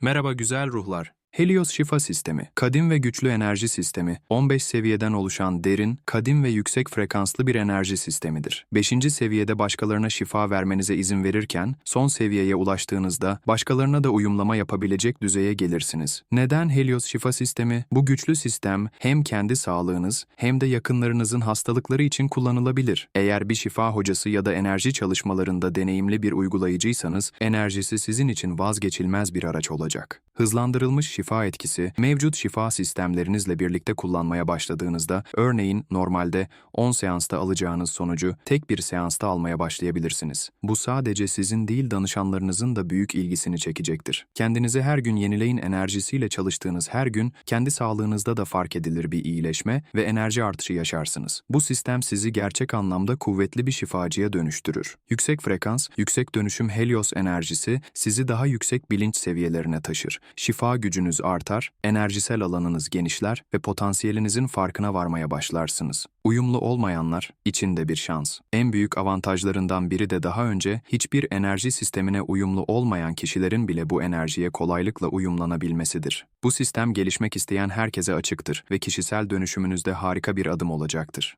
Merhaba güzel ruhlar. Helios Şifa Sistemi, kadim ve güçlü enerji sistemi, 15 seviyeden oluşan derin, kadim ve yüksek frekanslı bir enerji sistemidir. 5. seviyede başkalarına şifa vermenize izin verirken, son seviyeye ulaştığınızda başkalarına da uyumlama yapabilecek düzeye gelirsiniz. Neden Helios Şifa Sistemi? Bu güçlü sistem hem kendi sağlığınız hem de yakınlarınızın hastalıkları için kullanılabilir. Eğer bir şifa hocası ya da enerji çalışmalarında deneyimli bir uygulayıcıysanız, enerjisi sizin için vazgeçilmez bir araç olacak. Hızlandırılmış şifa etkisi, mevcut şifa sistemlerinizle birlikte kullanmaya başladığınızda, örneğin normalde 10 seansta alacağınız sonucu tek bir seansta almaya başlayabilirsiniz. Bu sadece sizin değil danışanlarınızın da büyük ilgisini çekecektir. Kendinizi her gün yenileyin enerjisiyle çalıştığınız her gün, kendi sağlığınızda da fark edilir bir iyileşme ve enerji artışı yaşarsınız. Bu sistem sizi gerçek anlamda kuvvetli bir şifacıya dönüştürür. Yüksek frekans, yüksek dönüşüm Helios enerjisi sizi daha yüksek bilinç seviyelerine taşır. Şifa gücünüz artar, enerjisel alanınız genişler ve potansiyelinizin farkına varmaya başlarsınız. Uyumlu olmayanlar için de bir şans. En büyük avantajlarından biri de daha önce hiçbir enerji sistemine uyumlu olmayan kişilerin bile bu enerjiye kolaylıkla uyumlanabilmesidir. Bu sistem gelişmek isteyen herkese açıktır ve kişisel dönüşümünüzde harika bir adım olacaktır.